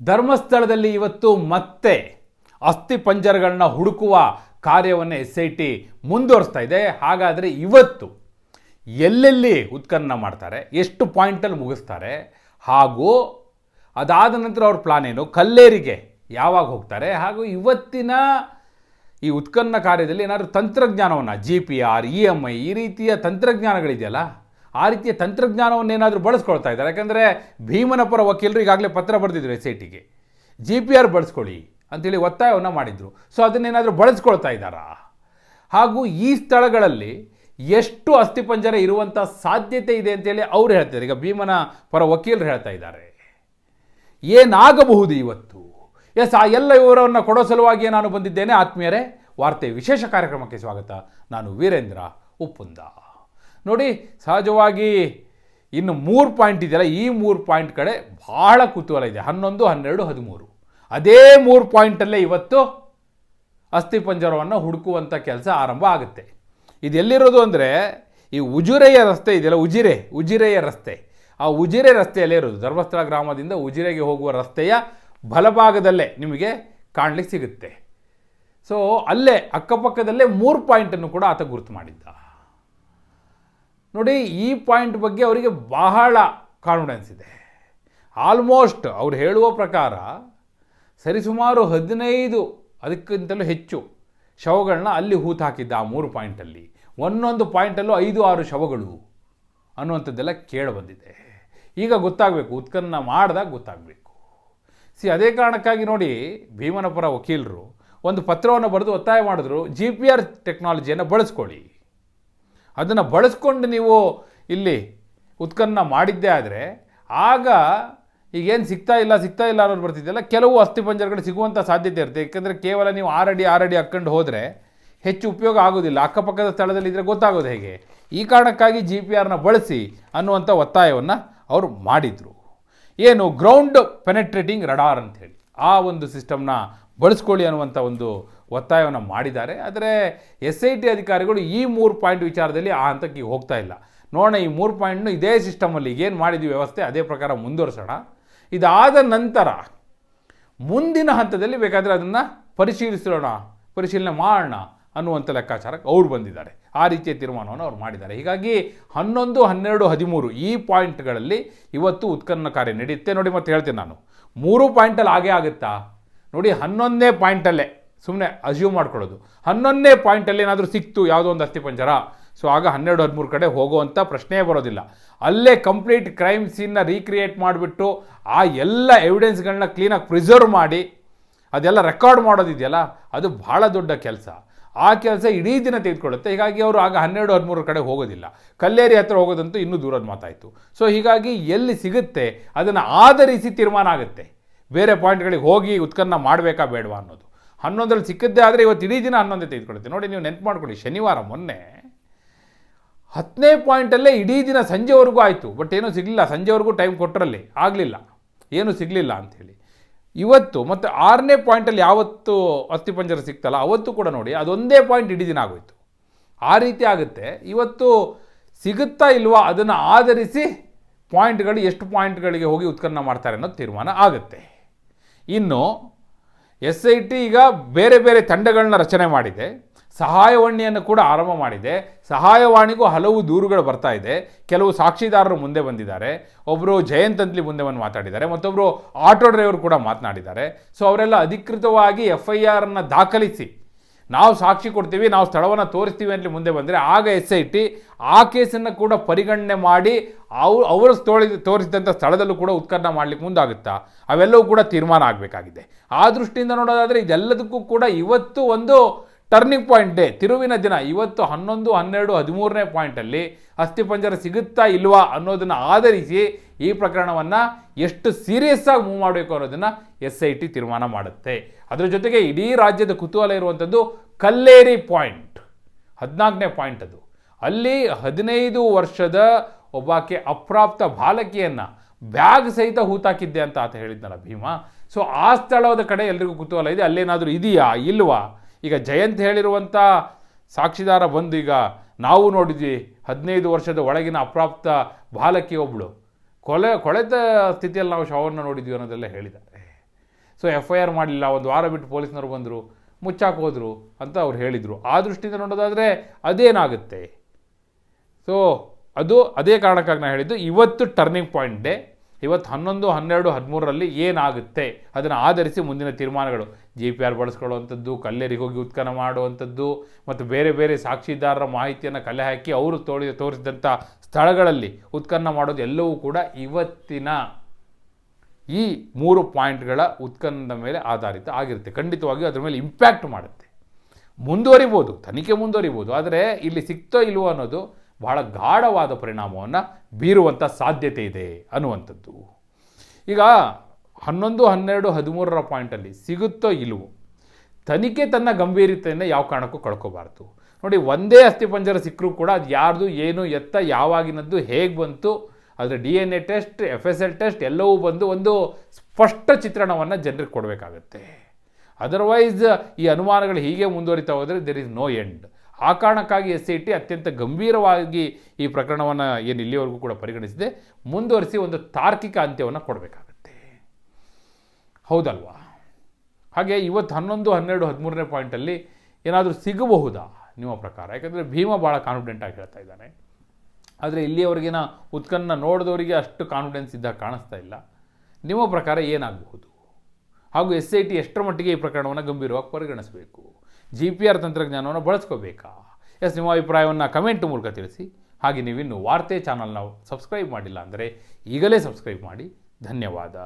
ಧರ್ಮಸ್ಥಳದಲ್ಲಿ ಇವತ್ತು ಮತ್ತೆ ಅಸ್ಥಿ ಪಂಜರಗಳನ್ನ ಹುಡುಕುವ ಕಾರ್ಯವನ್ನು ಎಸ್ ಐ ಟಿ ಮುಂದುವರಿಸ್ತಾ ಇದೆ. ಹಾಗಾದರೆ ಇವತ್ತು ಎಲ್ಲೆಲ್ಲಿ ಉತ್ಖನನ ಮಾಡ್ತಾರೆ, ಎಷ್ಟು ಪಾಯಿಂಟಲ್ಲಿ ಮುಗಿಸ್ತಾರೆ, ಹಾಗೂ ಅದಾದ ನಂತರ ಅವ್ರ ಪ್ಲಾನ್ ಏನು, ಕಲ್ಲೇರಿಗೆ ಯಾವಾಗ ಹೋಗ್ತಾರೆ, ಹಾಗೂ ಇವತ್ತಿನ ಈ ಉತ್ಖನನ ಕಾರ್ಯದಲ್ಲಿ ಏನಾದರೂ ತಂತ್ರಜ್ಞಾನವನ್ನು G P R E M I ಈ ರೀತಿಯ ತಂತ್ರಜ್ಞಾನಗಳಿದೆಯಲ್ಲ ಆ ರೀತಿಯ ತಂತ್ರಜ್ಞಾನವನ್ನು ಏನಾದರೂ ಬಳಸ್ಕೊಳ್ತಾ ಇದ್ದಾರೆ. ಯಾಕಂದರೆ ಭೀಮನ ಪರ ವಕೀಲರು ಈಗಾಗಲೇ ಪತ್ರ ಬರೆದಿದ್ರು ಎಸ್ ಐ ಟಿಗೆ ಜಿ ಪಿ ಆರ್ ಬಳಸ್ಕೊಳ್ಳಿ ಅಂತೇಳಿ ಒತ್ತಾಯವನ್ನು ಮಾಡಿದರು. ಸೊ ಅದನ್ನೇನಾದರೂ ಬಳಸ್ಕೊಳ್ತಾ ಇದ್ದಾರಾ? ಹಾಗೂ ಈ ಸ್ಥಳಗಳಲ್ಲಿ ಎಷ್ಟು ಅಸ್ಥಿಪಂಜರ ಇರುವಂಥ ಸಾಧ್ಯತೆ ಇದೆ ಅಂತೇಳಿ ಅವ್ರು ಹೇಳ್ತಾರೆ ಈಗ ಭೀಮನ ಪರ ವಕೀಲರು ಹೇಳ್ತಾ ಇದ್ದಾರೆ. ಏನಾಗಬಹುದು ಇವತ್ತು? ಎಸ್, ಆ ಎಲ್ಲ ವಿವರವನ್ನು ಕೊಡೋ ಸಲುವಾಗಿ ನಾನು ಬಂದಿದ್ದೇನೆ. ಆತ್ಮೀಯರೇ, ವಾರ್ತೆ ವಿಶೇಷ ಕಾರ್ಯಕ್ರಮಕ್ಕೆ ಸ್ವಾಗತ. ನಾನು ವೀರೇಂದ್ರ ಉಪ್ಪುಂದ. ನೋಡಿ, ಸಹಜವಾಗಿ ಇನ್ನು ಮೂರು ಪಾಯಿಂಟ್ ಇದೆಯಲ್ಲ, ಈ ಮೂರು ಪಾಯಿಂಟ್ ಕಡೆ ಭಾಳ ಕುತೂಹಲ ಇದೆ. ಹನ್ನೊಂದು, ಹನ್ನೆರಡು, ಹದಿಮೂರು. ಅದೇ ಮೂರು ಪಾಯಿಂಟಲ್ಲೇ ಇವತ್ತು ಅಸ್ಥಿಪಂಜರವನ್ನು ಹುಡುಕುವಂಥ ಕೆಲಸ ಆರಂಭ ಆಗುತ್ತೆ. ಇದೆಲ್ಲಿರೋದು ಅಂದರೆ, ಈ ಉಜಿರೆಯ ರಸ್ತೆ ಇದೆಯಲ್ಲ, ಉಜಿರೆ, ಉಜಿರೆಯ ರಸ್ತೆ. ಆ ಉಜಿರೆ ರಸ್ತೆಯಲ್ಲೇ ಇರೋದು. ಧರ್ಮಸ್ಥಳ ಗ್ರಾಮದಿಂದ ಉಜಿರೆಗೆ ಹೋಗುವ ರಸ್ತೆಯ ಬಲಭಾಗದಲ್ಲೇ ನಿಮಗೆ ಕಾಣಲಿಕ್ಕೆ ಸಿಗುತ್ತೆ. ಸೊ ಅಲ್ಲೇ, ಅಕ್ಕಪಕ್ಕದಲ್ಲೇ ಮೂರು ಪಾಯಿಂಟನ್ನು ಕೂಡ ಆತ ಗುರುತು ಮಾಡಿದ್ದ. ನೋಡಿ, ಈ ಪಾಯಿಂಟ್ ಬಗ್ಗೆ ಅವರಿಗೆ ಬಹಳ ಕಾನ್ಫಿಡೆನ್ಸ್ ಇದೆ. ಆಲ್ಮೋಸ್ಟ್ ಅವ್ರು ಹೇಳುವ ಪ್ರಕಾರ ಸರಿಸುಮಾರು ಹದಿನೈದು, ಅದಕ್ಕಿಂತಲೂ ಹೆಚ್ಚು ಶವಗಳನ್ನ ಅಲ್ಲಿ ಹೂತು ಹಾಕಿದ್ದ ಆ ಮೂರು ಪಾಯಿಂಟಲ್ಲಿ ಒಂದೊಂದು ಪಾಯಿಂಟಲ್ಲೂ ಐದು, ಆರು ಶವಗಳು ಅನ್ನುವಂಥದ್ದೆಲ್ಲ ಕೇಳಿಬಂದಿದೆ ಈಗ ಗೊತ್ತಾಗಬೇಕು ಉತ್ಕನ್ನ ಮಾಡಿದಾಗ ಗೊತ್ತಾಗಬೇಕು. ಸಿ ಅದೇ ಕಾರಣಕ್ಕಾಗಿ ನೋಡಿ, ಭೀಮನಪುರ ವಕೀಲರು ಒಂದು ಪತ್ರವನ್ನು ಬರೆದು ಒತ್ತಾಯ ಮಾಡಿದ್ರು ಜಿ ಪಿ ಆರ್ ಟೆಕ್ನಾಲಜಿಯನ್ನು ಬಳಸ್ಕೊಳ್ಳಿ. ಅದನ್ನು ಬಳಸ್ಕೊಂಡು ನೀವು ಇಲ್ಲಿ ಉತ್ಖನನ ಮಾಡಿದ್ದೇ ಆದರೆ ಆಗ ಈಗೇನು ಸಿಗ್ತಾ ಇಲ್ಲ ಸಿಗ್ತಾ ಇಲ್ಲ ಅನ್ನೋದು ಬರ್ತಿದೆಯಲ್ಲ. ಕೆಲವು ಅಸ್ಥಿಪಂಜರಗಳು ಸಿಗುವಂಥ ಸಾಧ್ಯತೆ ಇರುತ್ತೆ. ಏಕೆಂದರೆ ಕೇವಲ ನೀವು ಆರಡಿ ಆರಡಿ ಹಾಕ್ಕೊಂಡು ಹೋದರೆ ಹೆಚ್ಚು ಉಪಯೋಗ ಆಗೋದಿಲ್ಲ. ಅಕ್ಕಪಕ್ಕದ ಸ್ಥಳದಲ್ಲಿ ಇದ್ದರೆ ಗೊತ್ತಾಗೋದು ಹೇಗೆ? ಈ ಕಾರಣಕ್ಕಾಗಿ ಜಿ ಪಿ ಆರ್ನ ಬಳಸಿ ಅನ್ನುವಂಥ ಒತ್ತಾಯವನ್ನು ಅವರು ಮಾಡಿದರು. ಏನು ಗ್ರೌಂಡ್ ಪೆನೆಟ್ರೇಟಿಂಗ್ ರಡಾರ್ ಅಂಥೇಳಿ ಆ ಒಂದು ಸಿಸ್ಟಮ್ನ ಬಳಸ್ಕೊಳ್ಳಿ ಅನ್ನುವಂಥ ಒಂದು ಒತ್ತಾಯವನ್ನು ಮಾಡಿದ್ದಾರೆ. ಆದರೆ ಎಸ್ ಐ ಟಿ ಅಧಿಕಾರಿಗಳು ಈ ಮೂರು ಪಾಯಿಂಟ್ ವಿಚಾರದಲ್ಲಿ ಆ ಹಂತಕ್ಕೆ ಹೋಗ್ತಾ ಇಲ್ಲ. ನೋಡೋಣ, ಈ ಮೂರು ಪಾಯಿಂಟ್ನು ಇದೇ ಸಿಸ್ಟಮಲ್ಲಿ ಏನು ಮಾಡಿದ್ವಿ ವ್ಯವಸ್ಥೆ, ಅದೇ ಪ್ರಕಾರ ಮುಂದುವರಿಸೋಣ. ಇದಾದ ನಂತರ ಮುಂದಿನ ಹಂತದಲ್ಲಿ ಬೇಕಾದರೆ ಅದನ್ನು ಪರಿಶೀಲಿಸೋಣ, ಪರಿಶೀಲನೆ ಮಾಡೋಣ ಅನ್ನುವಂಥ ಲೆಕ್ಕಾಚಾರಕ್ಕೆ ಅವ್ರು ಬಂದಿದ್ದಾರೆ. ಆ ರೀತಿಯ ತೀರ್ಮಾನವನ್ನು ಅವ್ರು ಮಾಡಿದ್ದಾರೆ. ಹೀಗಾಗಿ ಹನ್ನೊಂದು, ಹನ್ನೆರಡು, ಹದಿಮೂರು ಈ ಪಾಯಿಂಟ್ಗಳಲ್ಲಿ ಇವತ್ತು ಉತ್ಖನನ ಕಾರ್ಯ ನಡೆಯುತ್ತೆ. ನೋಡಿ ಮತ್ತೆ ಹೇಳ್ತೀನಿ ನಾನು. ಮೂರು ಪಾಯಿಂಟಲ್ಲಿ ಹಾಗೇ ಆಗುತ್ತಾ? ನೋಡಿ ಹನ್ನೊಂದನೇ ಪಾಯಿಂಟಲ್ಲೇ. ಸುಮ್ಮನೆ ಅಸ್ಯೂಮ್ ಮಾಡ್ಕೊಳ್ಳೋದು. ಹನ್ನೊಂದನೇ ಪಾಯಿಂಟಲ್ಲಿ ಏನಾದರೂ ಸಿಕ್ತು, ಯಾವುದೋ ಒಂದು ಅಸ್ಥಿಪಂಜರ ಸೊ ಆಗ ಹನ್ನೆರಡು, ಹದಿಮೂರು ಕಡೆ ಹೋಗುವಂಥ ಪ್ರಶ್ನೆಯೇ ಬರೋದಿಲ್ಲ. ಅಲ್ಲೇ ಕಂಪ್ಲೀಟ್ ಕ್ರೈಮ್ ಸೀನ್ನ ರೀಕ್ರಿಯೇಟ್ ಮಾಡಿಬಿಟ್ಟು, ಆ ಎಲ್ಲ ಎವಿಡೆನ್ಸ್ಗಳನ್ನ ಕ್ಲೀನಾಗಿ ಪ್ರಿಸರ್ವ್ ಮಾಡಿ, ಅದೆಲ್ಲ ರೆಕಾರ್ಡ್ ಮಾಡೋದಿದೆಯಲ್ಲ, ಅದು ಭಾಳ ದೊಡ್ಡ ಕೆಲಸ. ಆ ಕೆಲಸ ಇಡೀ ದಿನ ತೆಗೆದುಕೊಳ್ಳುತ್ತೆ. ಹೀಗಾಗಿ ಅವರು ಆಗ ಹನ್ನೆರಡು, ಹದಿಮೂರು ಕಡೆ ಹೋಗೋದಿಲ್ಲ. ಕಲ್ಲೇರಿ ಹತ್ತಿರ ಹೋಗೋದಂತೂ ಇನ್ನೂ ದೂರದ ಮಾತಾಯಿತು. ಸೊ ಹೀಗಾಗಿ ಎಲ್ಲಿ ಸಿಗುತ್ತೆ, ಅದನ್ನು ಆಧರಿಸಿ ತೀರ್ಮಾನ ಆಗುತ್ತೆ. ಬೇರೆ ಪಾಯಿಂಟ್ಗಳಿಗೆ ಹೋಗಿ ಉತ್ಕನ್ನ ಮಾಡಬೇಕಾ ಬೇಡವಾ ಅನ್ನೋದು. ಹನ್ನೊಂದರಲ್ಲಿ ಸಿಕ್ಕಿದ್ದೇ ಆದರೆ ಇವತ್ತು ಇಡೀ ದಿನ ಹನ್ನೊಂದೇ ತೆಗೆದುಕೊಳ್ಳುತ್ತೆ. ನೋಡಿ ನೀವು ನೆನ್ಪು ಮಾಡ್ಕೊಳ್ಳಿ, ಶನಿವಾರ ಮೊನ್ನೆ ಹತ್ತನೇ ಪಾಯಿಂಟಲ್ಲೇ ಇಡೀ ದಿನ ಸಂಜೆವರೆಗೂ ಆಯಿತು. ಬಟ್ ಏನೂ ಸಿಗಲಿಲ್ಲ. ಸಂಜೆವರೆಗೂ ಟೈಮ್ ಕೊಟ್ಟರಲ್ಲಿ ಆಗಲಿಲ್ಲ. ಏನೂ ಸಿಗಲಿಲ್ಲ ಅಂಥೇಳಿ ಇವತ್ತು ಮತ್ತು ಆರನೇ ಪಾಯಿಂಟಲ್ಲಿ ಯಾವತ್ತು ಅಸ್ಥಿಪಂಜರ ಸಿಕ್ತಲ್ಲ, ಅವತ್ತು ಕೂಡ ನೋಡಿ ಅದೊಂದೇ ಪಾಯಿಂಟ್ ಇಡೀ ದಿನ ಆಗೋಯ್ತು. ಆ ರೀತಿ ಆಗುತ್ತೆ. ಇವತ್ತು ಸಿಗುತ್ತಾ ಇಲ್ವಾ ಅದನ್ನು ಆಧರಿಸಿ ಪಾಯಿಂಟ್ಗಳು ಎಷ್ಟು ಪಾಯಿಂಟ್ಗಳಿಗೆ ಹೋಗಿ ಉತ್ಖನ್ನ ಮಾಡ್ತಾರೆ ಅನ್ನೋದು ತೀರ್ಮಾನ ಆಗುತ್ತೆ. ಇನ್ನು ಎಸ್ ಐ ಟಿ ಈಗ ಬೇರೆ ಬೇರೆ ತಂಡಗಳನ್ನ ರಚನೆ ಮಾಡಿದೆ. ಸಹಾಯವಾಣಿಯನ್ನು ಕೂಡ ಆರಂಭ ಮಾಡಿದೆ. ಸಹಾಯವಾಣಿಗೂ ಹಲವು ದೂರುಗಳು ಬರ್ತಾ ಇದೆ. ಕೆಲವು ಸಾಕ್ಷಿದಾರರು ಮುಂದೆ ಬಂದಿದ್ದಾರೆ. ಒಬ್ಬರು ಜಯಂತ್ ಅಂತಲಿ ಮುಂದೆ ಬಂದು ಮಾತಾಡಿದ್ದಾರೆ. ಮತ್ತೊಬ್ಬರು ಆಟೋ ಡ್ರೈವರ್ ಕೂಡ ಮಾತನಾಡಿದ್ದಾರೆ. ಸೊ ಅವರೆಲ್ಲ ಅಧಿಕೃತವಾಗಿ ಎಫ್ ಐ ಆರನ್ನು ದಾಖಲಿಸಿ ನಾವು ಸಾಕ್ಷಿ ಕೊಡ್ತೀವಿ, ನಾವು ಸ್ಥಳವನ್ನು ತೋರಿಸ್ತೀವಿ ಅಂತ ಮುಂದೆ ಬಂದರೆ ಆಗ ಎಸ್ ಐ ಟಿ ಆ ಕೇಸನ್ನು ಕೂಡ ಪರಿಗಣನೆ ಮಾಡಿ ಅವು ಅವರು ತೋಳಿ ತೋರಿಸಿದಂಥ ಸ್ಥಳದಲ್ಲೂ ಕೂಡ ಉತ್ಖನನ ಮಾಡಲಿಕ್ಕೆ ಮುಂದಾಗುತ್ತಾ? ಅವೆಲ್ಲವೂ ಕೂಡ ತೀರ್ಮಾನ ಆಗಬೇಕಾಗಿದೆ. ಆ ದೃಷ್ಟಿಯಿಂದ ನೋಡೋದಾದರೆ ಇದೆಲ್ಲದಕ್ಕೂ ಕೂಡ ಇವತ್ತು ಒಂದು ಟರ್ನಿಂಗ್ ಪಾಯಿಂಟ್ ಡೇ ತಿರುವಿನ ದಿನ, ಇವತ್ತು ಹನ್ನೊಂದು, ಹನ್ನೆರಡು, ಹದಿಮೂರನೇ ಪಾಯಿಂಟಲ್ಲಿ ಅಸ್ಥಿಪಂಜರ ಸಿಗುತ್ತಾ ಇಲ್ವಾ ಅನ್ನೋದನ್ನು ಆಧರಿಸಿ ಈ ಪ್ರಕರಣವನ್ನು ಎಷ್ಟು ಸೀರಿಯಸ್ ಆಗಿ ಮೂವ್ ಮಾಡಬೇಕು ಅನ್ನೋದನ್ನು ಎಸ್ ಐ ಟಿ ತೀರ್ಮಾನ ಮಾಡುತ್ತೆ. ಅದರ ಜೊತೆಗೆ ಇಡೀ ರಾಜ್ಯದ ಕುತೂಹಲ ಇರುವಂಥದ್ದು ಕಲ್ಲೇರಿ ಪಾಯಿಂಟ್ ಹದಿನಾಲ್ಕನೇ ಪಾಯಿಂಟ್ ಅದು. ಅಲ್ಲಿ ಹದಿನೈದು ವರ್ಷದ ಒಬ್ಬಾಕೆ ಅಪ್ರಾಪ್ತ ಬಾಲಕಿಯನ್ನು ಬ್ಯಾಗ್ ಸಹಿತ ಹೂತಾಕಿದ್ದೆ ಅಂತ ಆತ ಹೇಳಿದ್ನಲ್ಲ ಭೀಮಾ. ಸೊ ಆ ಸ್ಥಳದ ಕಡೆ ಎಲ್ರಿಗೂ ಕುತೂಹಲ ಇದೆ, ಅಲ್ಲೇನಾದರೂ ಇದೆಯಾ, ಇಲ್ವಾ? ಈಗ ಜಯಂತ್ ಹೇಳಿರುವಂಥ ಸಾಕ್ಷಿದಾರ ಬಂದು ಈಗ ನಾವು ನೋಡಿದ್ವಿ ಹದಿನೈದು ವರ್ಷದ ಒಳಗಿನ ಅಪ್ರಾಪ್ತ ಬಾಲಕಿ ಒಬ್ಬಳು ಕೊಲೆ, ಕೊಳೆತ ಸ್ಥಿತಿಯಲ್ಲಿ ನಾವು ಶವವನ್ನು ನೋಡಿದ್ವಿ ಅನ್ನೋದೆಲ್ಲ ಹೇಳಿದ್ದಾರೆ ಸೊ ಎಫ್ ಐ ಆರ್ ಮಾಡಲಿಲ್ಲ. ಒಂದು ವಾರ ಬಿಟ್ಟು ಪೊಲೀಸ್ನವರು ಬಂದರು, ಮುಚ್ಚಾಕ್ ಹೋದರು ಅಂತ ಅವ್ರು ಹೇಳಿದರು. ಆ ದೃಷ್ಟಿಯಿಂದ ನೋಡೋದಾದರೆ ಅದೇನಾಗುತ್ತೆ? ಸೊ ಅದು ಅದೇ ಕಾರಣಕ್ಕಾಗಿ ನಾನು ಹೇಳಿದ್ದು, ಇವತ್ತು ಟರ್ನಿಂಗ್ ಪಾಯಿಂಟ್ ಡೇ ಇವತ್ತು ಹನ್ನೊಂದು, ಹನ್ನೆರಡು, ಹದಿಮೂರರಲ್ಲಿ ಏನಾಗುತ್ತೆ? ಅದನ್ನು ಆಧರಿಸಿ ಮುಂದಿನ ತೀರ್ಮಾನಗಳು. ಜಿ ಪಿ ಆರ್ ಬಳಸ್ಕೊಳ್ಳುವಂಥದ್ದು, ಕಲ್ಲೇರಿಗೆ ಹೋಗಿ ಉತ್ಖನ ಮಾಡುವಂಥದ್ದು, ಮತ್ತು ಬೇರೆ ಬೇರೆ ಸಾಕ್ಷಿದಾರರ ಮಾಹಿತಿಯನ್ನು ಕಲೆ ಹಾಕಿ ಅವರು ತೋಳಿ, ತೋರಿಸಿದಂಥ ಸ್ಥಳಗಳಲ್ಲಿ ಉತ್ಖನನ ಮಾಡೋದು ಎಲ್ಲವೂ ಕೂಡ ಇವತ್ತಿನ ಈ ಮೂರು ಪಾಯಿಂಟ್ಗಳ ಉತ್ಖನನದ ಮೇಲೆ ಆಧಾರಿತ ಆಗಿರುತ್ತೆ. ಖಂಡಿತವಾಗಿಯೂ ಅದರ ಮೇಲೆ ಇಂಪ್ಯಾಕ್ಟ್ ಮಾಡುತ್ತೆ. ಮುಂದುವರಿಬೋದು, ತನಿಖೆ ಮುಂದುವರಿಬೋದು, ಆದರೆ ಇಲ್ಲಿ ಸಿಕ್ತೋ ಇಲ್ವೋ ಅನ್ನೋದು ಬಹಳ ಗಾಢವಾದ ಪರಿಣಾಮವನ್ನು ಬೀರುವಂಥ ಸಾಧ್ಯತೆ ಇದೆ ಅನ್ನುವಂಥದ್ದು. ಈಗ ಹನ್ನೊಂದು, ಹನ್ನೆರಡು, ಹದಿಮೂರರ ಪಾಯಿಂಟಲ್ಲಿ ಸಿಗುತ್ತೋ ಇಲ್ವೋ, ತನಿಖೆ ತನ್ನ ಗಂಭೀರತೆಯನ್ನು ಯಾವ ಕಾರಣಕ್ಕೂ ಕಳ್ಕೋಬಾರ್ದು. ನೋಡಿ, ಒಂದೇ ಅಸ್ಥಿಪಂಜರ ಸಿಕ್ಕರೂ ಕೂಡ ಅದು ಯಾರ್ದು, ಏನು, ಎತ್ತ, ಯಾವಾಗಿನದ್ದು, ಹೇಗೆ ಬಂತು, ಅದರ D N A test, F S L test, ಎಲ್ಲವೂ ಬಂದು ಒಂದು ಸ್ಪಷ್ಟ ಚಿತ್ರಣವನ್ನು ಜನರಿಗೆ ಕೊಡಬೇಕಾಗತ್ತೆ. ಅದರ್ವೈಸ್ ಈ ಅನುಮಾನಗಳು ಹೀಗೆ ಮುಂದುವರಿತಾ ಹೋದರೆ ದೆರ್ ಇಸ್ ನೋ ಎಂಡ್ ಆ ಕಾರಣಕ್ಕಾಗಿ ಎಸ್ ಐ ಟಿ ಅತ್ಯಂತ ಗಂಭೀರವಾಗಿ ಈ ಪ್ರಕರಣವನ್ನು ಏನು ಇಲ್ಲಿವರೆಗೂ ಕೂಡ ಪರಿಗಣಿಸಿದೆ. ಮುಂದುವರಿಸಿ ಒಂದು ತಾರ್ಕಿಕ ಅಂತ್ಯವನ್ನು ಕೊಡಬೇಕಾಗತ್ತೆ. ಹೌದಲ್ವಾ? ಹಾಗೆ ಇವತ್ತು ಹನ್ನೊಂದು, ಹನ್ನೆರಡು, ಹದಿಮೂರನೇ ಪಾಯಿಂಟಲ್ಲಿ ಏನಾದರೂ ಸಿಗಬಹುದಾ ನಿಮ್ಮ ಪ್ರಕಾರ? ಯಾಕಂದರೆ ಭೀಮ ಭಾಳ ಕಾನ್ಫಿಡೆಂಟಾಗಿ ಹೇಳ್ತಾ ಇದ್ದಾನೆ. ಆದರೆ ಇಲ್ಲಿಯವರೆಗಿನ ಉತ್ಕನ್ನ ನೋಡಿದವರಿಗೆ ಅಷ್ಟು ಕಾನ್ಫಿಡೆನ್ಸ್ ಇದ್ದಾಗ ಕಾಣಿಸ್ತಾ ಇಲ್ಲ. ನಿಮ್ಮ ಪ್ರಕಾರ ಏನಾಗಬಹುದು? ಹಾಗೂ ಎಸ್ ಐ ಟಿ ಎಷ್ಟರ ಮಟ್ಟಿಗೆ ಈ ಪ್ರಕರಣವನ್ನು ಗಂಭೀರವಾಗಿ ಪರಿಗಣಿಸಬೇಕು? ಜಿ ಪಿ ಆರ್ ತಂತ್ರಜ್ಞಾನವನ್ನು ಬಳಸ್ಕೋಬೇಕಾ? ಎಸ್, ನಿಮ್ಮ ಅಭಿಪ್ರಾಯವನ್ನು ಕಮೆಂಟ್ ಮೂಲಕ ತಿಳಿಸಿ. ಹಾಗೆ ನೀವಿನ್ನು ವಾರ್ತೆ ಚಾನಲ್ನ ಸಬ್ಸ್ಕ್ರೈಬ್ ಮಾಡಿಲ್ಲ ಅಂದರೆ ಈಗಲೇ ಸಬ್ಸ್ಕ್ರೈಬ್ ಮಾಡಿ. ಧನ್ಯವಾದ.